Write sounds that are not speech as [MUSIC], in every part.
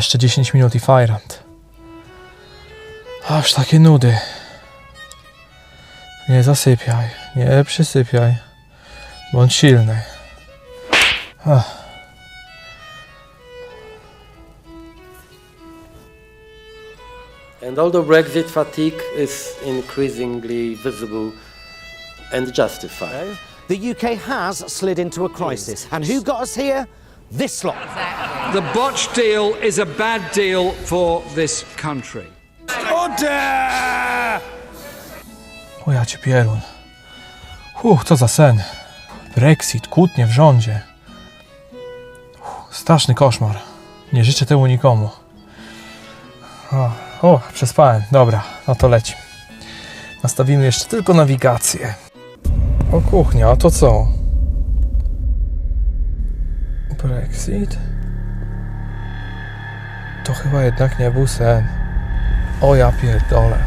Jeszcze 10 minut i Fajrant. Aż takie nudy. Nie zasypiaj, nie przysypiaj. Bądź silny. Ach. And although Brexit fatigue is increasingly visible and justified, The UK has slid into a crisis. And who got us here? This lot. The botched deal is a bad deal for this country. O ja cię pierun. Uch, co za sen. Brexit, kłótnie w rządzie. Uch, straszny koszmar. Nie życzę temu nikomu. O, o, przespałem. Dobra, no to leci. Nastawimy jeszcze tylko nawigację. O kuchnia, a to co? Brexit? To chyba jednak nie był sen. O ja pierdolę.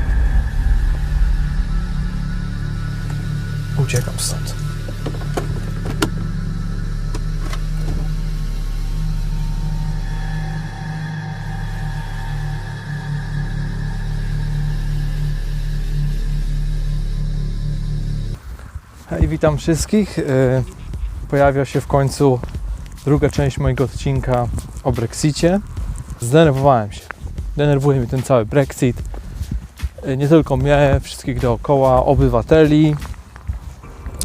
Uciekam stąd. Hej, witam wszystkich. E, Pojawia się w końcu druga część mojego odcinka o Brexicie. Zdenerwowałem się. Denerwuje mnie ten cały Brexit. E, Nie tylko mnie, wszystkich dookoła, obywateli,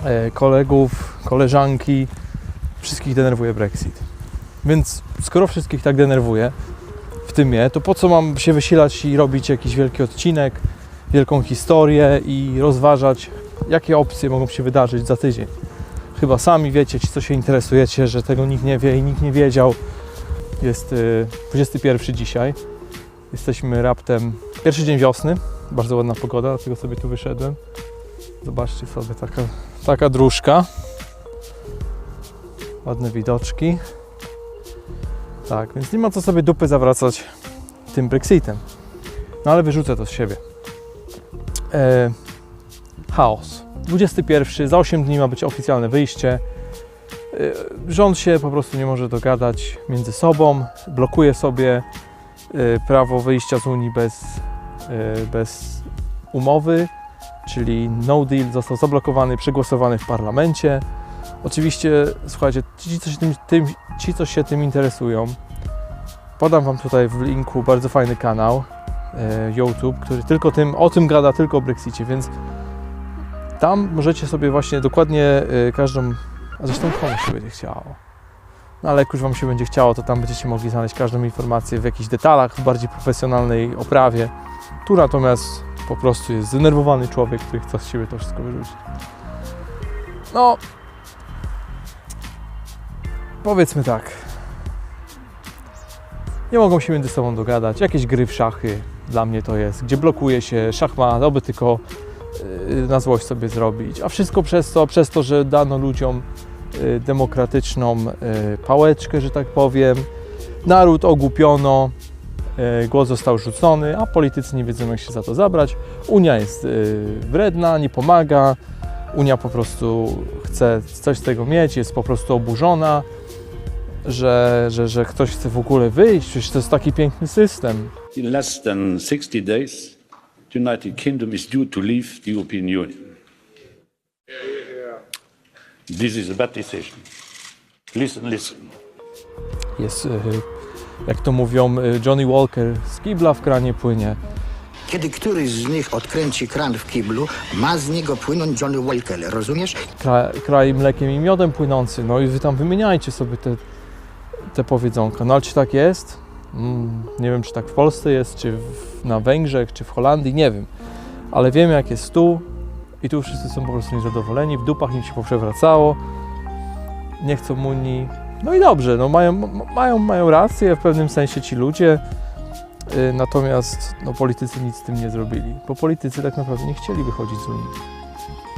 e, kolegów, koleżanki, wszystkich denerwuje Brexit. Więc skoro wszystkich tak denerwuje, w tym mnie, to po co mam się wysilać i robić jakiś wielki odcinek, wielką historię i rozważać, jakie opcje mogą się wydarzyć za tydzień. Chyba sami wiecie, ci co się interesujecie, że tego nikt nie wie i nikt nie wiedział. Jest y, 21 dzisiaj. Jesteśmy raptem pierwszy dzień wiosny. Bardzo ładna pogoda, dlatego sobie tu wyszedłem. Zobaczcie sobie, taka, taka dróżka. Ładne widoczki. Tak, więc nie ma co sobie dupy zawracać tym Brexitem. No ale wyrzucę to z siebie. E, chaos. 21, za 8 dni ma być oficjalne wyjście. E, rząd się po prostu nie może dogadać między sobą, blokuje sobie e, prawo wyjścia z Unii bez, e, bez umowy czyli no deal został zablokowany, przegłosowany w parlamencie. Oczywiście, słuchajcie, ci, co się tym, tym, ci, co się tym interesują, podam Wam tutaj w linku bardzo fajny kanał YouTube, który tylko tym, o tym gada, tylko o Brexicie, więc tam możecie sobie właśnie dokładnie e, każdą, a zresztą komu się będzie chciało. No ale jak już Wam się będzie chciało, to tam będziecie mogli znaleźć każdą informację w jakichś detalach, w bardziej profesjonalnej oprawie. Tu natomiast po prostu jest zdenerwowany człowiek, który chce z siebie to wszystko wyrzucić. No, powiedzmy tak. Nie mogą się między sobą dogadać. Jakieś gry w szachy dla mnie to jest, gdzie blokuje się szachmat, aby tylko na złość sobie zrobić. A wszystko przez to, przez to, że dano ludziom yy, demokratyczną yy, pałeczkę, że tak powiem. Naród ogłupiono, głos został rzucony, a politycy nie wiedzą, jak się za to zabrać. Unia jest wredna, nie pomaga. Unia po prostu chce coś z tego mieć, jest po prostu oburzona, że, że, że ktoś chce w ogóle wyjść. Przecież to jest taki piękny system. In less than 60 days, the United Kingdom is due to leave the European Union. This is a bad decision. Listen, listen. Jest, e, jak to mówią, e, Johnny Walker, z kibla w kranie płynie. Kiedy któryś z nich odkręci kran w kiblu, ma z niego płynąć Johnny Walker, rozumiesz? Kra, kraj mlekiem i miodem płynący. No i wy tam wymieniajcie sobie te, te powiedzonka. No ale czy tak jest? Mm, nie wiem, czy tak w Polsce jest, czy w, na Węgrzech, czy w Holandii, nie wiem. Ale wiem, jak jest tu i tu wszyscy są po prostu niezadowoleni, w dupach im się poprzewracało, nie chcą Unii. No i dobrze, no mają, mają, mają rację w pewnym sensie ci ludzie, y, natomiast no, politycy nic z tym nie zrobili, bo politycy tak naprawdę nie chcieli wychodzić z Unii.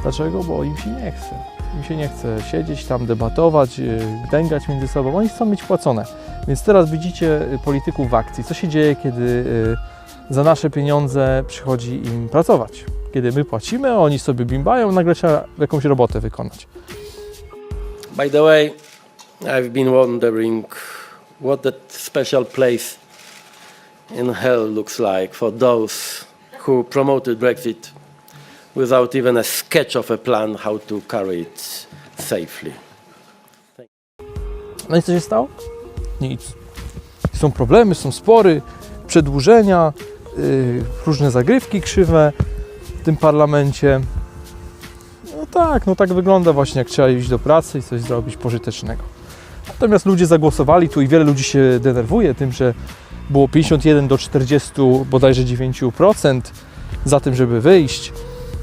Dlaczego? Bo im się nie chce. Im się nie chce siedzieć tam, debatować, yy, dęgać między sobą. Oni chcą mieć płacone. Więc teraz widzicie y, polityków w akcji. Co się dzieje, kiedy y, za nasze pieniądze przychodzi im pracować? Kiedy my płacimy, oni sobie bimbają, nagle trzeba jakąś robotę wykonać. by the way, I've been wondering what that special place in hell looks like for those who promoted Brexit without even a sketch of a plan how to carry it safely. No i co się stało? Są problemy, są spory, przedłużenia, yy, różne zagrywki krzywe w tym parlamencie. No tak, no tak wygląda właśnie, jak trzeba iść do pracy i coś zrobić pożytecznego. Natomiast ludzie zagłosowali tu i wiele ludzi się denerwuje tym, że było 51 do 40 bodajże 9% za tym, żeby wyjść.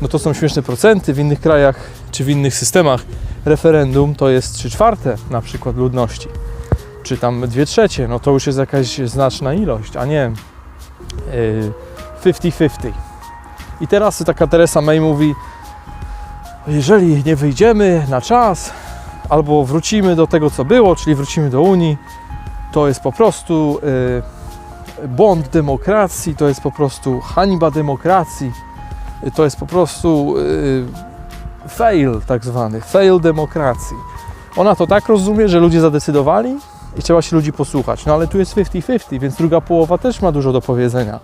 No to są śmieszne procenty. W innych krajach czy w innych systemach referendum to jest 3 czwarte na przykład ludności, czy tam 2 trzecie, no to już jest jakaś znaczna ilość, a nie yy, 50-50. I teraz taka Teresa May mówi, jeżeli nie wyjdziemy na czas, albo wrócimy do tego, co było, czyli wrócimy do Unii, to jest po prostu yy, błąd demokracji, to jest po prostu hańba demokracji, to jest po prostu fail tak zwany, fail demokracji. Ona to tak rozumie, że ludzie zadecydowali i trzeba się ludzi posłuchać. No ale tu jest 50-50, więc druga połowa też ma dużo do powiedzenia.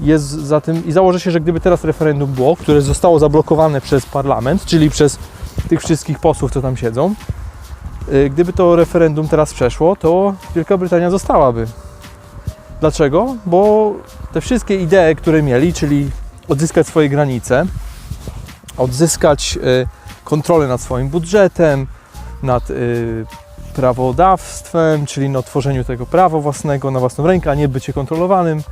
Jest za tym i założę się, że gdyby teraz referendum było, które zostało zablokowane przez parlament, czyli przez tych wszystkich posłów, co tam siedzą, y, gdyby to referendum teraz przeszło, to Wielka Brytania zostałaby. Dlaczego? Bo te wszystkie idee, które mieli, czyli odzyskać swoje granice, odzyskać y, kontrolę nad swoim budżetem, nad y, prawodawstwem, czyli na tworzeniu tego prawa własnego na własną rękę, a nie bycie kontrolowanym,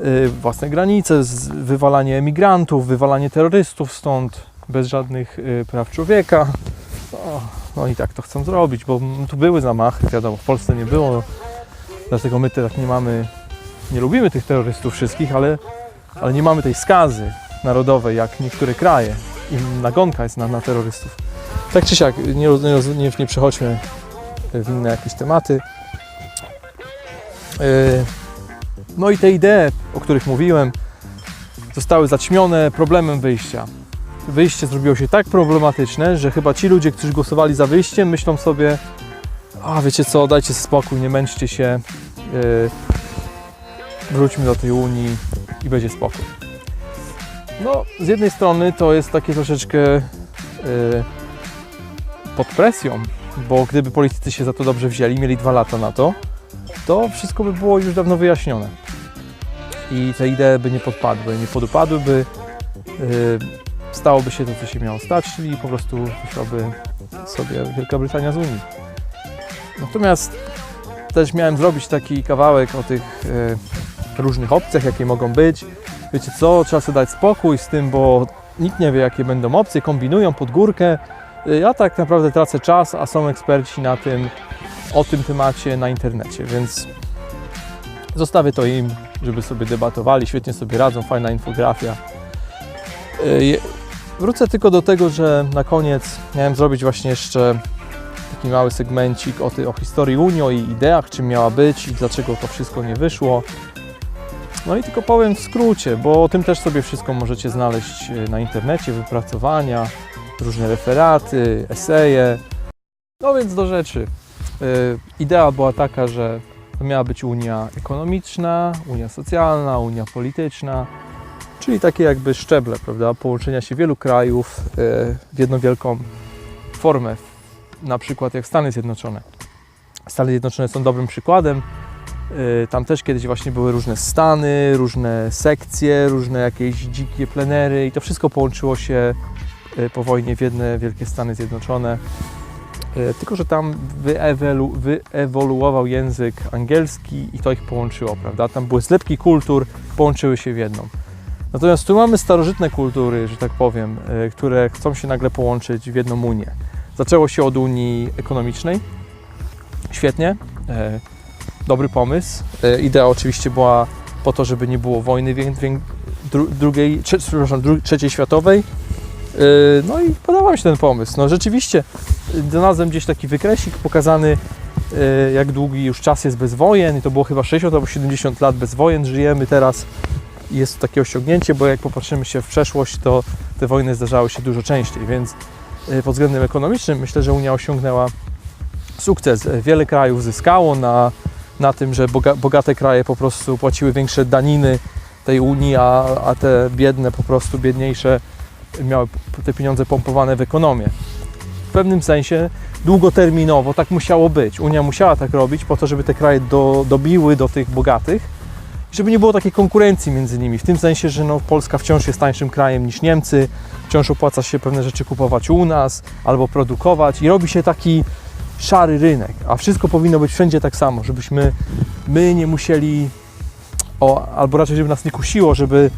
y, własne granice, wywalanie emigrantów, wywalanie terrorystów stąd, bez żadnych y, praw człowieka. No, no i tak to chcą zrobić, bo tu były zamachy, wiadomo, w Polsce nie było, dlatego my tak nie mamy, nie lubimy tych terrorystów wszystkich, ale, ale nie mamy tej skazy narodowej, jak niektóre kraje. I nagonka jest na, na terrorystów. Tak czy siak, nie, nie, nie, nie przechodźmy w inne jakieś tematy. Yy, No i te idee, o których mówiłem, zostały zaćmione problemem wyjścia. Wyjście zrobiło się tak problematyczne, że chyba ci ludzie, którzy głosowali za wyjściem, myślą sobie, a wiecie co, dajcie spokój, nie męczcie się, yy, wróćmy do tej Unii i będzie spokój. No, z jednej strony to jest takie troszeczkę yy, pod presją, bo gdyby politycy się za to dobrze wzięli, mieli dwa lata na to, to wszystko by było już dawno wyjaśnione. I te idee by nie podpadły, nie podupadłyby, yy, stałoby się to, co się miało stać, czyli po prostu wyszłaby sobie Wielka Brytania z Unii. Natomiast też miałem zrobić taki kawałek o tych yy, różnych opcjach, jakie mogą być. Wiecie co, trzeba sobie dać spokój z tym, bo nikt nie wie, jakie będą opcje, kombinują pod górkę. Y, Ja tak naprawdę tracę czas, a są eksperci na tym, o tym temacie na internecie, więc zostawię to im, żeby sobie debatowali, świetnie sobie radzą, fajna infografia. Y, Wrócę tylko do tego, że na koniec miałem zrobić właśnie jeszcze taki mały segmencik o, ty, o historii Unii, o jej ideach, czym miała być i dlaczego to wszystko nie wyszło. No i tylko powiem w skrócie, bo o tym też sobie wszystko możecie znaleźć y, na internecie, wypracowania, różne referaty, eseje. No więc do rzeczy. Y, Idea była taka, że miała być Unia ekonomiczna, Unia socjalna, Unia polityczna, czyli takie jakby szczeble, prawda, połączenia się wielu krajów y, w jedną wielką formę, na przykład jak Stany Zjednoczone. Stany Zjednoczone są dobrym przykładem. Y, Tam też kiedyś właśnie były różne stany, różne sekcje, różne jakieś dzikie plenery i to wszystko połączyło się po wojnie w jedne wielkie Stany Zjednoczone. Y, Tylko, że tam wyewolu, wyewoluował język angielski i to ich połączyło, prawda? Tam były zlepki kultur, połączyły się w jedną. Natomiast tu mamy starożytne kultury, że tak powiem, y, które chcą się nagle połączyć w jedną Unię. Zaczęło się od Unii Ekonomicznej. Świetnie. Dobry pomysł. Idea oczywiście była po to, żeby nie było wojny drugiej, trze, trzeciej światowej. E, No i podobał mi się ten pomysł. No rzeczywiście y, znalazłem gdzieś taki wykresik pokazany, e, jak długi już czas jest bez wojen. I to było chyba 60 albo 70 lat bez wojen. Żyjemy teraz. Jest to takie osiągnięcie, bo jak popatrzymy się w przeszłość, to te wojny zdarzały się dużo częściej, więc e, pod względem ekonomicznym myślę, że Unia osiągnęła sukces. Wiele krajów zyskało na, na tym, że boga, bogate kraje po prostu płaciły większe daniny tej Unii, a, a te biedne, po prostu biedniejsze miały te pieniądze pompowane w ekonomię. W pewnym sensie długoterminowo tak musiało być. Unia musiała tak robić po to, żeby te kraje do, dobiły do tych bogatych, żeby nie było takiej konkurencji między nimi. W tym sensie, że no, Polska wciąż jest tańszym krajem niż Niemcy, wciąż opłaca się pewne rzeczy kupować u nas albo produkować i robi się taki szary rynek, a wszystko powinno być wszędzie tak samo, żebyśmy my nie musieli, o, albo raczej żeby nas nie kusiło, żeby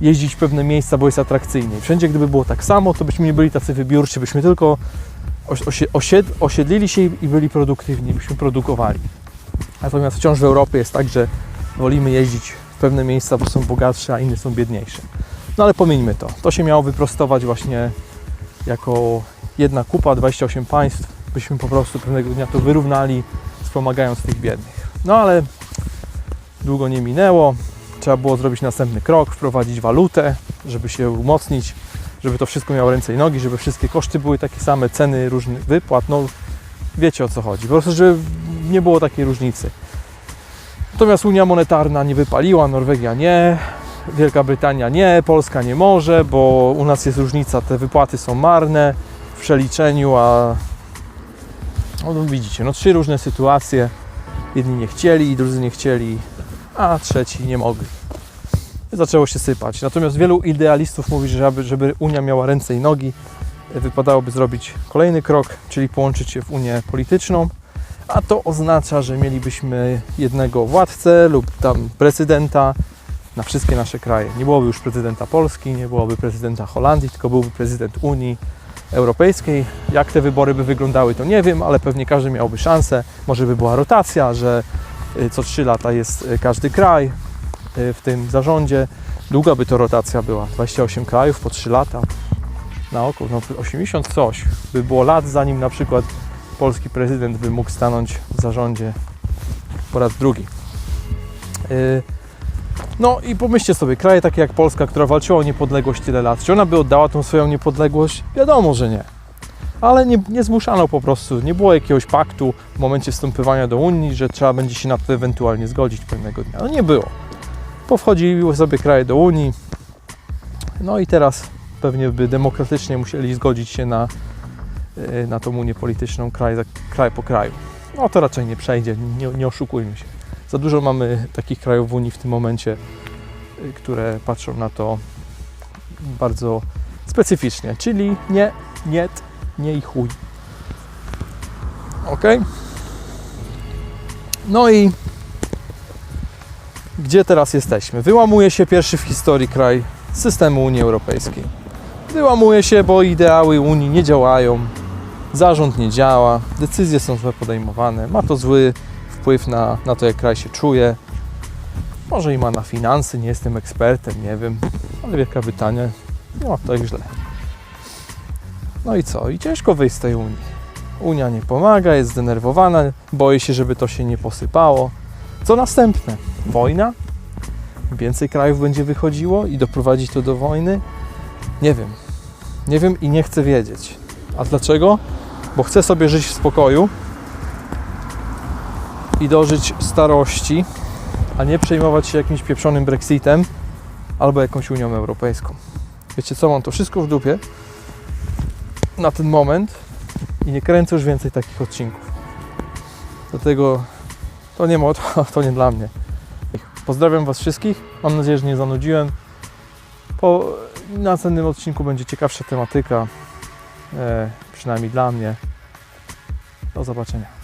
jeździć w pewne miejsca, bo jest atrakcyjniej. Wszędzie gdyby było tak samo, to byśmy nie byli tacy wybiórczy, byśmy tylko osi- osie- osied, osiedlili się i byli produktywni, byśmy produkowali. Natomiast wciąż w Europie jest tak, że wolimy jeździć w pewne miejsca, bo są bogatsze, a inne są biedniejsze. No ale pomieńmy to. To się miało wyprostować właśnie jako jedna kupa, 28 państw, byśmy po prostu pewnego dnia to wyrównali, wspomagając tych biednych. No ale długo nie minęło. Trzeba było zrobić następny krok, wprowadzić walutę, żeby się umocnić, żeby to wszystko miało ręce i nogi, żeby wszystkie koszty były takie same, ceny różnych wypłat. No wiecie o co chodzi. Po prostu, żeby nie było takiej różnicy. Natomiast Unia Monetarna nie wypaliła, Norwegia nie, Wielka Brytania nie, Polska nie może, bo u nas jest różnica, te wypłaty są marne w przeliczeniu, a no, widzicie, no trzy różne sytuacje. Jedni nie chcieli, drudzy nie chcieli, a trzeci nie mogli. Zaczęło się sypać. Natomiast wielu idealistów mówi, że żeby, żeby Unia miała ręce i nogi, wypadałoby zrobić kolejny krok, czyli połączyć się w Unię polityczną, a to oznacza, że mielibyśmy jednego władcę lub tam prezydenta na wszystkie nasze kraje. Nie byłoby już prezydenta Polski, nie byłoby prezydenta Holandii, tylko byłby prezydent Unii Europejskiej. Jak te wybory by wyglądały, to nie wiem, ale pewnie każdy miałby szansę. Może by była rotacja, że co 3 lata jest y, każdy kraj y, w tym zarządzie. Długa by to rotacja była, 28 krajów po 3 lata. Na oko, no 80 coś by było lat, zanim na przykład polski prezydent by mógł stanąć w zarządzie po raz drugi. No i pomyślcie sobie, kraje takie jak Polska, która walczyła o niepodległość tyle lat, czy ona by oddała tą swoją niepodległość? Wiadomo, że nie. Ale nie, nie zmuszano po prostu, nie było jakiegoś paktu w momencie wstępowania do Unii, że trzeba będzie się na to ewentualnie zgodzić pewnego dnia. No nie było. Powchodziły sobie kraje do Unii, no i teraz pewnie by demokratycznie musieli zgodzić się na, yy, na tą Unię polityczną kraj, za, kraj po kraju. No to raczej nie przejdzie, nie, nie oszukujmy się. Za dużo mamy takich krajów w Unii w tym momencie, y, które patrzą na to bardzo specyficznie, czyli nie, nie, nie i chuj. Ok? No i gdzie teraz jesteśmy? Wyłamuje się pierwszy w historii kraj systemu Unii Europejskiej. Wyłamuje się, bo ideały Unii nie działają, zarząd nie działa, decyzje są złe podejmowane, ma to zły wpływ na, na to, jak kraj się czuje. Może i ma na finanse, nie jestem ekspertem, nie wiem, ale Wielka Brytania, no to źle. No i co? I ciężko wyjść z tej Unii. Unia nie pomaga, jest zdenerwowana, boi się, żeby to się nie posypało. Co następne? Wojna? Więcej krajów będzie wychodziło i doprowadzi to do wojny? Nie wiem. Nie wiem i nie chcę wiedzieć. A dlaczego? Bo chcę sobie żyć w spokoju, i dożyć starości, a nie przejmować się jakimś pieprzonym Brexitem albo jakąś Unią Europejską. Wiecie co, mam to wszystko w dupie na ten moment i nie kręcę już więcej takich odcinków. Dlatego to nie, mo- to, [LAUGHS] to nie dla mnie. Pozdrawiam Was wszystkich. Mam nadzieję, że nie zanudziłem. Po następnym odcinku będzie ciekawsza tematyka, e, przynajmniej dla mnie. Do zobaczenia.